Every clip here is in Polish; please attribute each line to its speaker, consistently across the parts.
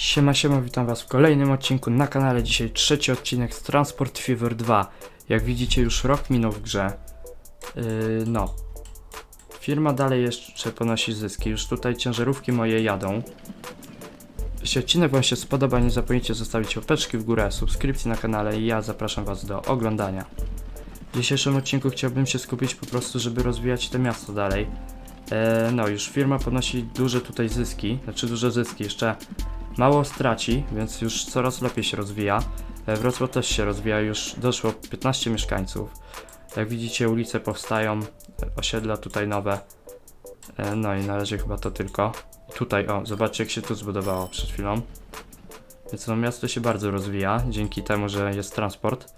Speaker 1: Siema, siema, witam was w kolejnym odcinku na kanale. Dzisiaj trzeci odcinek z Transport Fever 2. Jak widzicie już rok minął w grze. Yy, no. Firma dalej jeszcze ponosi zyski. Już tutaj ciężarówki moje jadą. Jeśli odcinek wam się spodoba, nie zapomnijcie zostawić łapeczki w górę, subskrypcji na kanale i ja zapraszam was do oglądania. W dzisiejszym odcinku chciałbym się skupić po prostu, żeby rozwijać to miasto dalej. E, no, już firma ponosi duże tutaj zyski, znaczy duże zyski, jeszcze mało straci, więc już coraz lepiej się rozwija. E, Wrocław też się rozwija, już doszło 15 mieszkańców. Jak widzicie, ulice powstają, e, osiedla tutaj nowe. E, No i na razie chyba to tylko. Tutaj, o, zobaczcie jak się tu zbudowało przed chwilą. Więc no, miasto się bardzo rozwija, dzięki temu, że jest transport.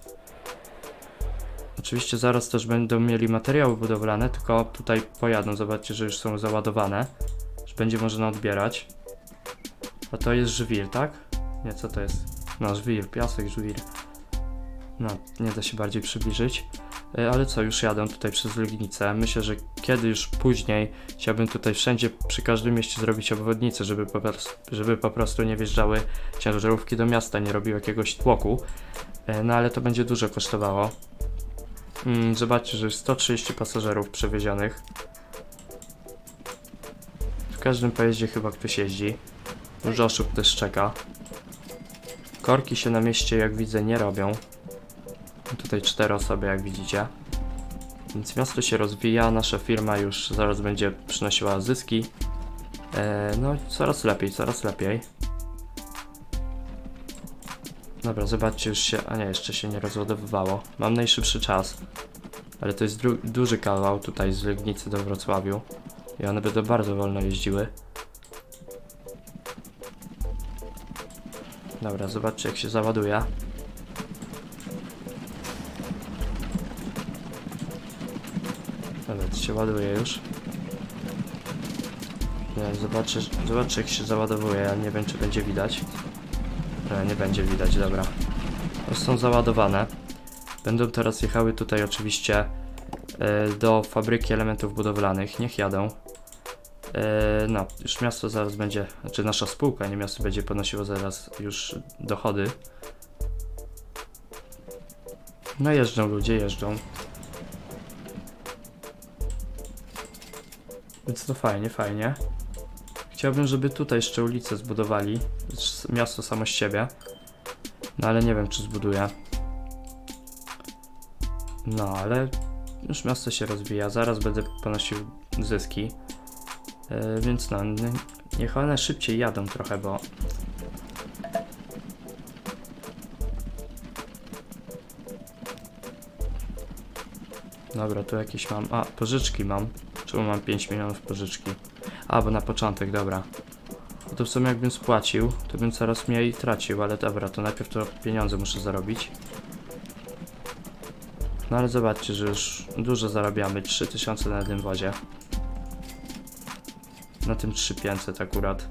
Speaker 1: Oczywiście zaraz też będą mieli materiały budowlane, tylko tutaj pojadą, zobaczcie, że już są załadowane. Że będzie można odbierać. A to jest żwir, tak? Nie, co to jest? No, żwir, piasek, żwir. No, nie da się bardziej przybliżyć. E, Ale co, już jadę tutaj przez Legnicę. Myślę, że kiedy już później chciałbym tutaj wszędzie, przy każdym mieście zrobić obwodnicę, żeby po, żeby po prostu nie wjeżdżały ciężarówki do miasta, nie robił jakiegoś tłoku. E, No ale to będzie dużo kosztowało. Mm, zobaczcie, że jest 130 pasażerów przewiezionych. W każdym pojeździe chyba ktoś jeździ. Dużo osób też czeka. Korki się na mieście, jak widzę, nie robią. Tutaj cztery osoby, jak widzicie. Więc miasto się rozwija, nasza firma już zaraz będzie przynosiła zyski. E, no, coraz lepiej, coraz lepiej. Dobra, zobaczcie, już się. A nie, jeszcze się nie rozładowywało. Mam najszybszy czas. Ale to jest duży kawał tutaj z Legnicy do Wrocławiu. I one będą bardzo wolno jeździły. Dobra, zobaczcie jak się załaduje. To się ładuje już. Nie, zobaczę, zobaczę jak się załadowuje, ja nie wiem czy będzie widać. E, nie będzie widać, dobra. Już są załadowane. Będą teraz jechały tutaj oczywiście e, do fabryki elementów budowlanych. Niech jadą. E, no, już miasto zaraz będzie, znaczy nasza spółka, nie miasto będzie ponosiło zaraz już dochody. No jeżdżą ludzie, jeżdżą. Więc to fajnie, fajnie. Chciałbym, żeby tutaj jeszcze ulicę zbudowali. Miasto samo z siebie. No ale nie wiem, czy zbuduję. No, ale już miasto się rozwija. Zaraz będę ponosił zyski. E, więc no, niech one szybciej jadą trochę, bo Dobra, tu jakieś mam. A, pożyczki mam. Czemu mam 5 milionów pożyczki? A, bo na początek, dobra. No to w sumie jakbym spłacił, to bym coraz mniej tracił, ale dobra, to najpierw to pieniądze muszę zarobić. No ale zobaczcie, że już dużo zarabiamy, 3000 na jednym wozie. Na tym 3500 akurat.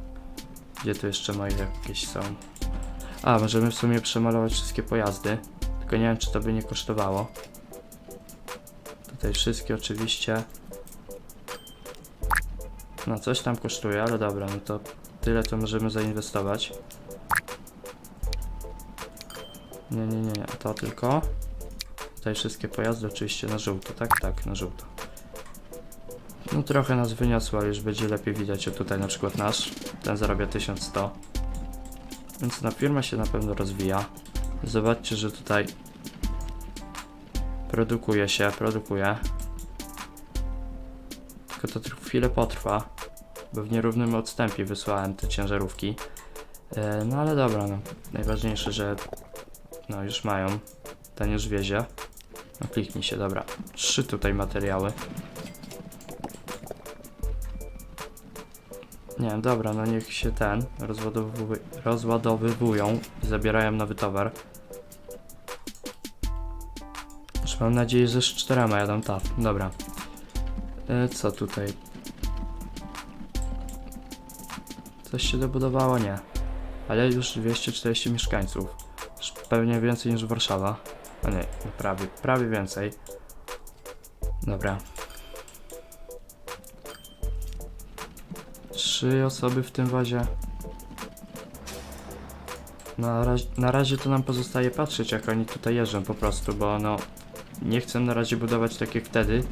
Speaker 1: Gdzie tu jeszcze moje jakieś są? A, możemy w sumie przemalować wszystkie pojazdy. Tylko nie wiem, czy to by nie kosztowało. Tutaj wszystkie oczywiście. No coś tam kosztuje, ale dobra, no to tyle to możemy zainwestować. Nie, nie, nie, to tylko. Tutaj wszystkie pojazdy oczywiście na żółto, tak? Tak, na żółto. No trochę nas wyniosło, ale już będzie lepiej widać, o tutaj na przykład nasz, ten zarabia 1100. Więc na firma się na pewno rozwija. Zobaczcie, że tutaj produkuje się, produkuje. Tylko to chwilę potrwa, bo w nierównym odstępie wysłałem te ciężarówki. E, no ale dobra, no. Najważniejsze, że no już mają. Ten już wiezie. No kliknij się, dobra. Trzy tutaj materiały. Nie, dobra, no niech się ten rozładowy rozładowywują i zabierają nowy towar. Mam nadzieję, że z czterema jadą tak. Dobra. E, co tutaj? Coś się dobudowało? Nie. Ale już 240 mieszkańców. Pewnie więcej niż Warszawa. A nie, prawie, prawie więcej. Dobra. Trzy osoby w tym wazie. Na razie, na razie to nam pozostaje patrzeć, jak oni tutaj jeżdżą po prostu, bo no nie chcę na razie budować tak jak wtedy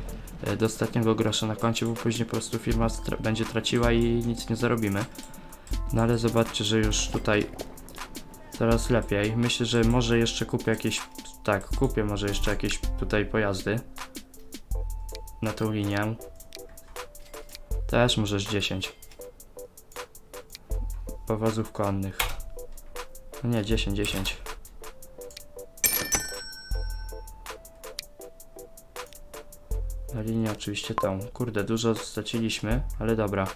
Speaker 1: e, do ostatniego grosza na koncie, bo później po prostu firma będzie traciła i nic nie zarobimy. No ale zobaczcie, że już tutaj coraz lepiej. Myślę, że może jeszcze kupię jakieś, tak, kupię może jeszcze jakieś tutaj pojazdy na tą linię. Też możesz 10 powozów konnych. No nie, 10, 10. Na linię oczywiście tą. Kurde, dużo straciliśmy, ale dobra.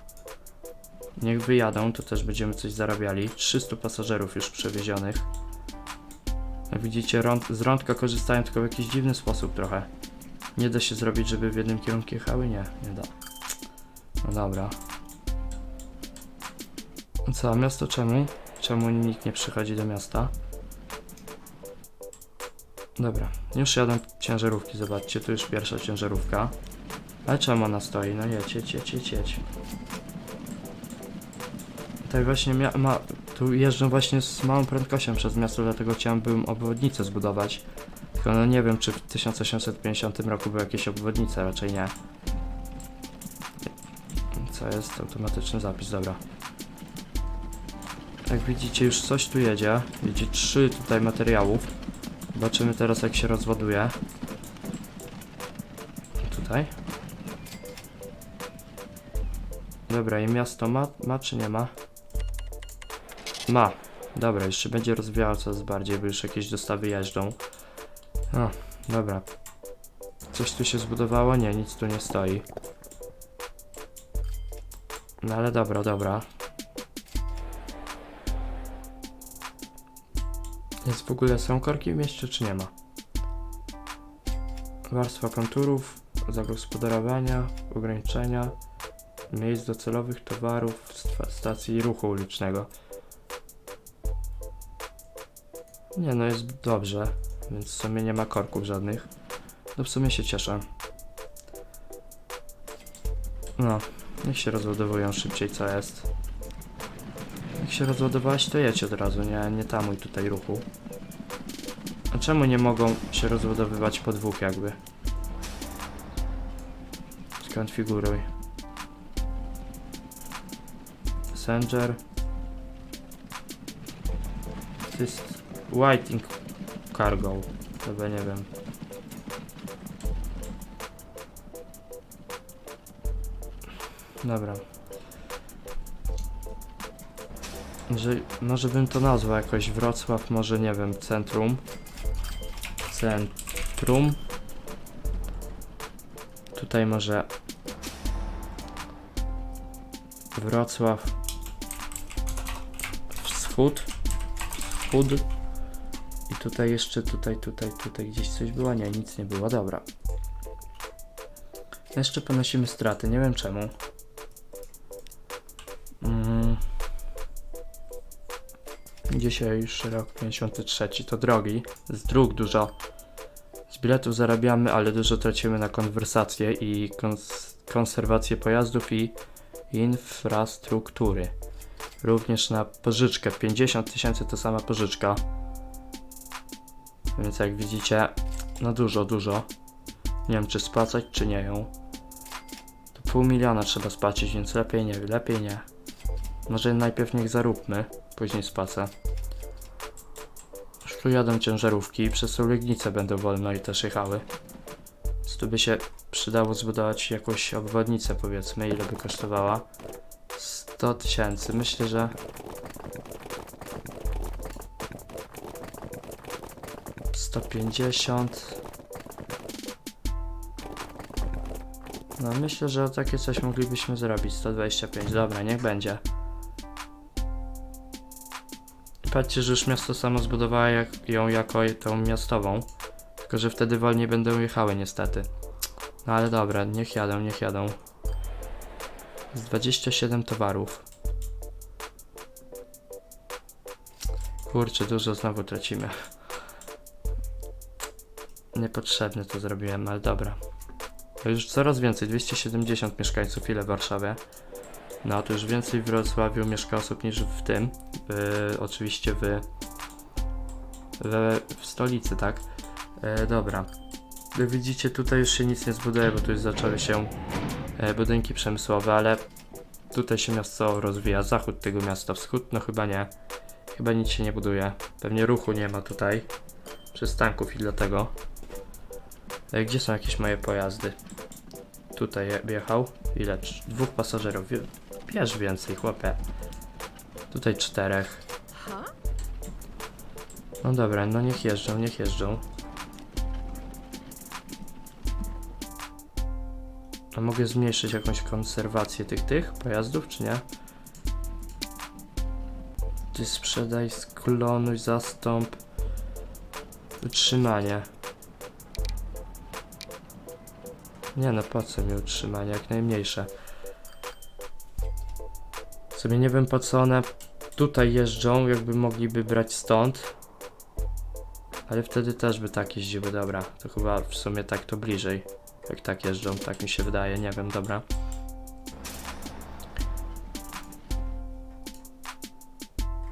Speaker 1: Niech wyjadą, to też będziemy coś zarabiali. 300 pasażerów już przewiezionych. Jak widzicie, rąd, z rądka korzystają tylko w jakiś dziwny sposób trochę. Nie da się zrobić, żeby w jednym kierunku jechały? Nie, nie da. No dobra. Co, a miasto czemu? Czemu nikt nie przychodzi do miasta? Dobra, już jadą ciężarówki, zobaczcie, tu już pierwsza ciężarówka. Ale czemu ona stoi? No jedź, jedź, jedź, jedź. Tak właśnie ma, tu jeżdżą właśnie z małą prędkością przez miasto, dlatego chciałem bym obwodnicę zbudować. Tylko no nie wiem, czy w 1850 roku były jakieś obwodnice, raczej nie. Co jest? Automatyczny zapis, dobra. Jak widzicie, już coś tu jedzie. Widzicie trzy tutaj materiałów. Zobaczymy teraz, jak się rozładuje. Tutaj. Dobra, i miasto ma, ma czy nie ma? Ma. Dobra, jeszcze będzie rozwijało coraz bardziej, bo już jakieś dostawy jeżdżą. O, dobra. Coś tu się zbudowało? Nie, nic tu nie stoi. No ale dobra, dobra. Jest w ogóle są korki w mieście, czy nie ma? Warstwa konturów, zagospodarowania, ograniczenia, miejsc docelowych towarów, sta- stacji ruchu ulicznego. Nie no, jest dobrze, więc w sumie nie ma korków żadnych. No w sumie się cieszę. No, niech się rozładowują szybciej, co jest. Jak się rozładowałeś, to jedź od razu, nie, nie tamuj tutaj ruchu. Czemu nie mogą się rozładowywać po dwóch jakby? Skonfiguruj. Passenger. To jest Whiting Cargo. Chyba nie wiem. Dobra. Że, może bym to nazwał jakoś Wrocław, może nie wiem, centrum. Centrum. Tutaj może Wrocław Wschód. Wschód. I tutaj jeszcze, tutaj, tutaj, tutaj gdzieś coś było? Nie, nic nie było, dobra. Jeszcze ponosimy straty, nie wiem czemu. Mm. Dzisiaj już rok 53, to drogi. Z dróg dużo. Biletów zarabiamy, ale dużo tracimy na konwersację i kons konserwację pojazdów i infrastruktury. Również na pożyczkę. 50 tysięcy to sama pożyczka. Więc jak widzicie, no dużo, dużo. Nie wiem czy spłacać, czy nie ją. To pół miliona trzeba spłacić, więc lepiej nie, lepiej nie. Może najpierw niech zaróbmy, później spłacę. Jadą ciężarówki, przez tą Legnicę będą wolno i też jechały. Więc tu by się przydało zbudować jakąś obwodnicę powiedzmy, ile by kosztowała. 100 tysięcy, myślę, że... Sto pięćdziesiąt. No myślę, że takie coś moglibyśmy zrobić. 125, dobra, niech będzie. Patrzcie, że już miasto samo zbudowało jak, ją jako tą miastową. Tylko, że wtedy wolniej będą jechały niestety. No ale dobra, niech jadą, niech jadą. Z 27 towarów. Kurczę, dużo znowu tracimy. Niepotrzebne to zrobiłem, ale dobra. Już coraz więcej, 270 mieszkańców, ile w Warszawie. No, to już więcej w Wrocławiu mieszka osób niż w tym. Yy, oczywiście w we, w stolicy, tak? E, dobra. Jak widzicie, tutaj już się nic nie zbuduje, bo tu już zaczęły się e, budynki przemysłowe, ale tutaj się miasto rozwija. Zachód tego miasta, wschód, no chyba nie. Chyba nic się nie buduje. Pewnie ruchu nie ma tutaj. Przystanków i dlatego. E, gdzie są jakieś moje pojazdy? Tutaj je- jechał. Ile? Dwóch pasażerów. Wie- Bierz więcej, chłopie. Tutaj czterech. No dobra, no niech jeżdżą, niech jeżdżą. A mogę zmniejszyć jakąś konserwację tych tych pojazdów, czy nie? Ty sprzedaj, sklonuj, zastąp. Utrzymanie. Nie no, po co mi utrzymanie? Jak najmniejsze. Sobie nie wiem po co one tutaj jeżdżą, jakby mogliby brać stąd. Ale wtedy też by tak jeździły, dobra. To chyba w sumie tak to bliżej. Jak tak jeżdżą, tak mi się wydaje, nie wiem, dobra.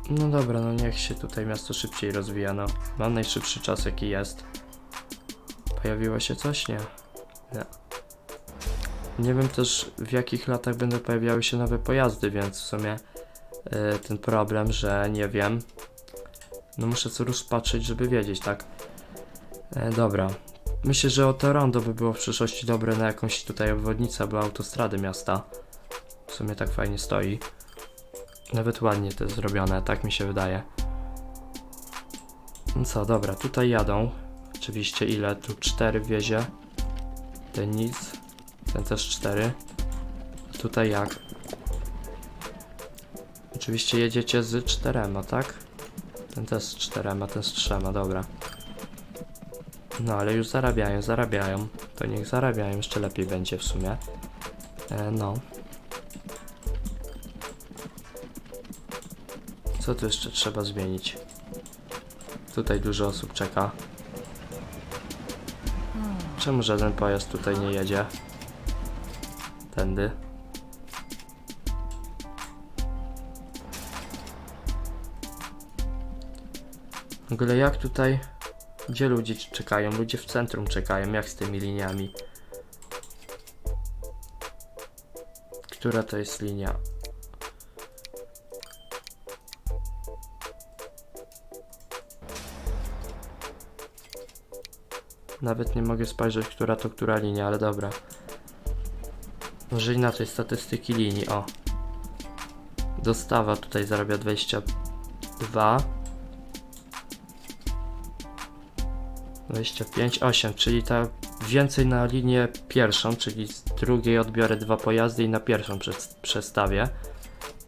Speaker 1: No dobra, no niech się tutaj miasto szybciej rozwija, no. Mam najszybszy czas jaki jest. Pojawiło się coś? Nie. Nie. Nie wiem też w jakich latach będą pojawiały się nowe pojazdy, więc w sumie y, ten problem, że nie wiem. No muszę co rusz patrzeć, żeby wiedzieć, tak? E, dobra. Myślę, że o to rondo by było w przyszłości dobre na jakąś tutaj obwodnicę albo autostradę miasta. W sumie tak fajnie stoi. Nawet ładnie to jest zrobione, tak mi się wydaje. No co, dobra, tutaj jadą. Oczywiście ile? Tu cztery wiezie. Ten nic. Ten też cztery. Tutaj jak? Oczywiście jedziecie z czterema, tak? Ten też z czterema, ten z trzema, dobra. No ale już zarabiają, zarabiają. To niech zarabiają, jeszcze lepiej będzie w sumie. E, no. Co tu jeszcze trzeba zmienić? Tutaj dużo osób czeka. Czemu żaden pojazd tutaj nie jedzie? Tędy. W ogóle jak tutaj... Gdzie ludzie czekają? Ludzie w centrum czekają. Jak z tymi liniami? Która to jest linia? Nawet nie mogę spojrzeć, która to która linia, ale dobra. Może inaczej, statystyki linii, o. Dostawa tutaj zarabia 22. 25, 8, czyli ta więcej na linię pierwszą, czyli z drugiej odbiorę dwa pojazdy i na pierwszą przes- przestawię.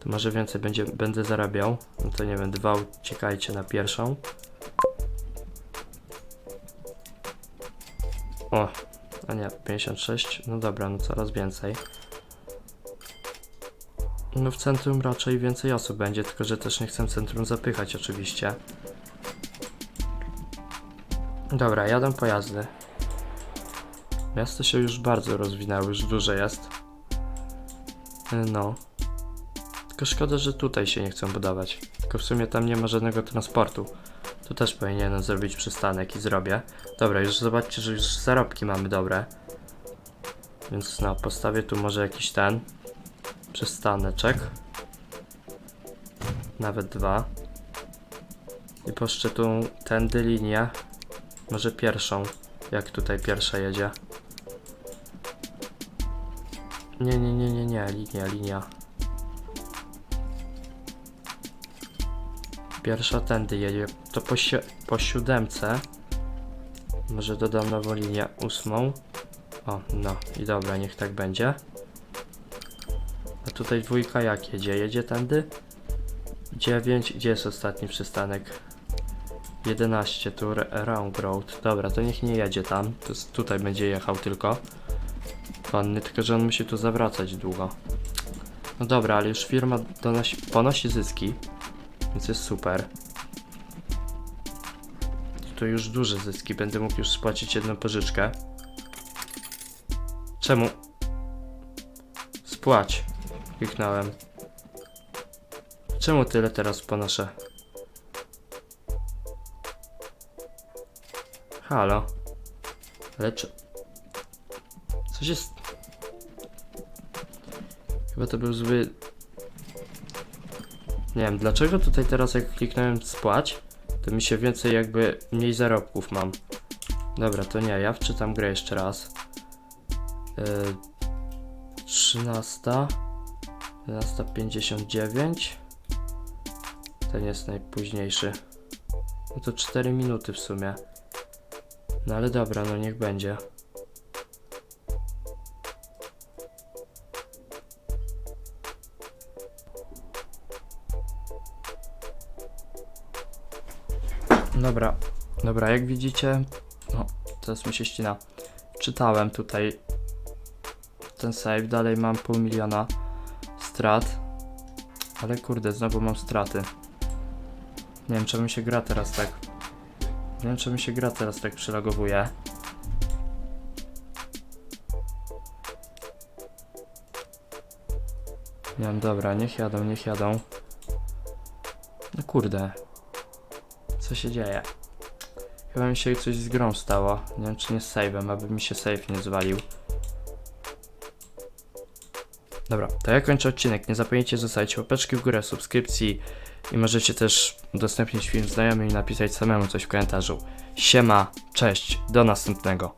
Speaker 1: To może więcej będzie, będę zarabiał. No to nie wiem, dwa uciekajcie na pierwszą. O, a nie, 56, no dobra, no coraz więcej. No w centrum raczej więcej osób będzie, tylko że też nie chcę centrum zapychać oczywiście. Dobra, jadą pojazdy. Miasto się już bardzo rozwinęło, już duże jest. No. Tylko szkoda, że tutaj się nie chcą budować. Tylko w sumie tam nie ma żadnego transportu. Tu też powinienem zrobić przystanek i zrobię. Dobra, już zobaczcie, że już zarobki mamy dobre. Więc no, postawię tu może jakiś ten przystaneczek. Nawet dwa. I poszczę tu tędy linię. Może pierwszą, jak tutaj pierwsza jedzie. Nie, nie, nie, nie, nie, linia, linia. Pierwsza tędy jedzie, to po, si po siódemce. Może dodam nową linię ósmą. O, no i dobra, niech tak będzie. A tutaj dwójka jak jedzie? Jedzie tędy? 9, gdzie jest ostatni przystanek? 11, tu R- Round Road. Dobra, to niech nie jedzie tam. To tutaj będzie jechał tylko. Panny, tylko że on musi tu zawracać długo. No dobra, ale już firma donosi, ponosi zyski. Więc jest super. To już duże zyski. Będę mógł już spłacić jedną pożyczkę. Czemu? Spłać. Kliknąłem. Czemu tyle teraz ponoszę? halo. Lecz... Coś jest... Chyba to był zły... Nie wiem, dlaczego tutaj teraz jak kliknąłem spłać, to mi się więcej jakby mniej zarobków mam. Dobra, to nie, ja wczytam grę jeszcze raz. Yy, 13. 11.59. Ten jest najpóźniejszy. No to 4 minuty w sumie. No ale dobra, no niech będzie. Dobra, dobra, jak widzicie, no teraz mi się ścina. Czytałem tutaj ten save, dalej mam pół miliona strat, ale kurde, znowu mam straty. Nie wiem, czemu się gra teraz tak. Nie wiem, czemu się gra teraz tak przylogowuje. Nie wiem, dobra, niech jadą, niech jadą. No kurde. Co się dzieje? Chyba mi się coś z grą stało. Nie wiem, czy nie z save'em, aby mi się save nie zwalił. Dobra, to ja kończę odcinek. Nie zapomnijcie zostawić łapeczki w górę, subskrypcji i możecie też udostępnić film znajomym i napisać samemu coś w komentarzu. Siema, cześć, do następnego.